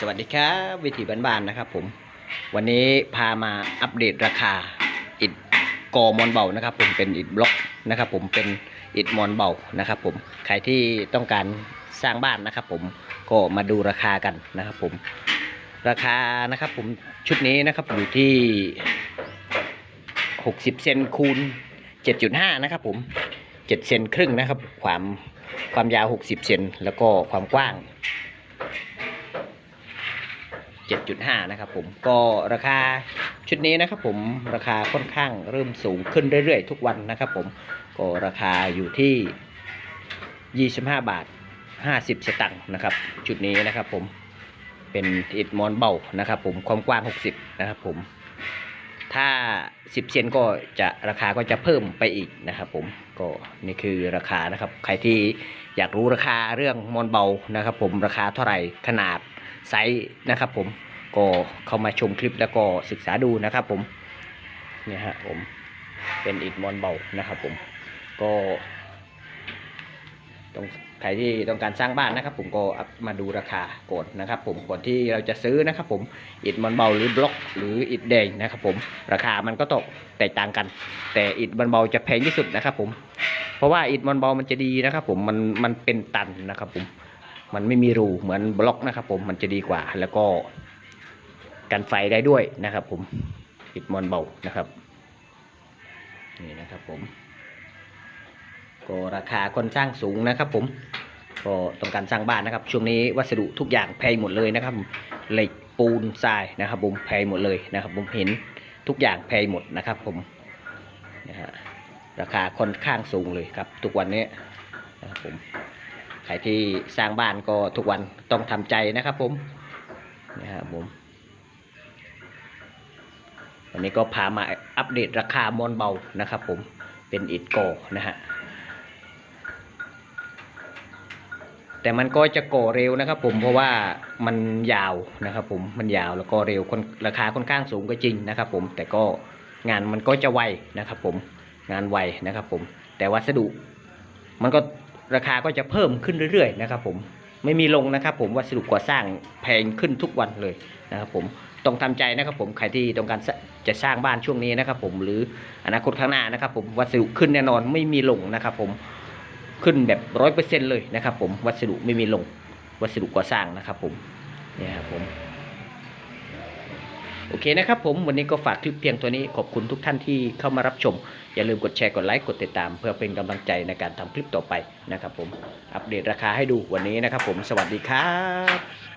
สวัสดีครับวิถีบ้านๆนะครับผมวันนี้พามาอัปเดตราคาอิฐกอมอนเบานะครับ ผมเป็นอิฐบล็อกนะครับผมเป็นอิฐมอนเบานะครับผมใครที่ต้องการสร้างบ้านนะครับ ผมก็มาดูราคากันนะครับผมราคานะครับผมชุดนี้นะครับอยู่ที่ 60 เซนคูณ 7.5 นะครับผม 7 เซนครึ่งนะครับ ความความยาว 60 เซนแล้วก็ความกว้าง 7.5 นะครับผมก็ราคาชุดนี้นะครับผมราคาค่อนข้างเริ่มสูงขึ้นเรื่อยๆ ทุกวันนะครับผมก็ราคาอยู่ที่ 25 บาท 50 สตังค์นะครับ ชุดนี้นะครับผมเป็นอิฐมอนเบานะครับผมความกว้าง 60 นะครับผมถ้า 10 เซนก็จะราคาก็จะเพิ่มไปอีกนะครับผมก็นี่คือราคานะครับ ใครที่อยากรู้ราคาเรื่องมอนเบานะครับผมราคาเท่าไหร่ขนาดไซส์นะครับผม ก็เข้ามาชมคลิปแล้วก็ศึกษาดูนะครับผมเนี่ยฮะผมเป็นอิฐมอนเบานะครับผมก็ต้องใครที่ต้องการสร้างบ้านนะครับ ผมก็มาดูราคาก่อนนะครับ ผมก่อนที่เราจะซื้อนะครับ ผมอิฐมอนเบาหรือบล็อก หรืออิฐแดงนะครับ ผมราคามันก็ตกแตกต่างกัน แต่อิฐมอนเบาจะแพงที่สุดนะครับ ผม เพราะว่าอิฐมอนเบามันจะดีนะครับ ผมมันมันเป็นตันนะครับ ผมมันไม่มีรูเหมือนบล็อกนะครับ ผมมันจะดีกว่าแล้วก็ กันไฟได้ด้วยนะครับ ผมอิฐมอนเบานะครับนี่นะครับผมก็ราคาค่อนข้างสูงนะครับผมก็ต้องการสร้างบ้านนะครับ ช่วงนี้วัสดุทุกอย่างแพงหมดเลยนะครับเหล็กปูนทรายนะครับผมแพงหมดเลยนะครับ ผมเห็นทุกอย่างแพงหมดนะครับ ผมนะฮะราคาค่อนข้างสูงเลยครับ ทุกวันนี้นะครับผมใครที่สร้างบ้านก็ทุกวันต้องทำใจนะครับ ผมนะครับผม วันนี้ก็พามาอัปเดตราคามอนเบานะครับผมเป็นอิฐโกนะฮะแต่มันก็จะก่อเร็วนะครับผมเพราะว่ามันยาวนะครับผมมันยาวแล้วก็เร็วคนราคาค่อนข้างสูงก็จริงนะครับผมแต่ก็งานมันก็จะไวนะครับผมงานไวนะครับผมแต่วัสดุมันก็ราคาก็จะเพิ่มขึ้นเรื่อยๆนะครับผม ไม่มีลงนะครับ ผมวัสดุก่อสร้างแพงขึ้นทุกวันเลยนะครับผมต้องทำใจนะครับผมใครที่ต้องการจะสร้างบ้านช่วงนี้นะครับผมหรืออนาคตข้างหน้านะครับผมวัสดุขึ้นแน่นอนไม่มีลงนะครับผมขึ้นแบบร้อยเปอร์เซ็นเลยนะครับผมวัสดุไม่มีลงวัสดุก่อสร้างนะครับผมเนี่ยครับผม โอเคนะครับผมวันนี้ก็ฝากคลิปเพียงตัวนี้ขอบคุณทุกท่านที่เข้ามารับชม อย่าลืมกดแชร์กดไลค์กดติดตาม เพื่อเป็นกำลังใจในการทำคลิปต่อไปนะครับผมอัปเดตราคาให้ดูวันนี้นะครับผมสวัสดีครับ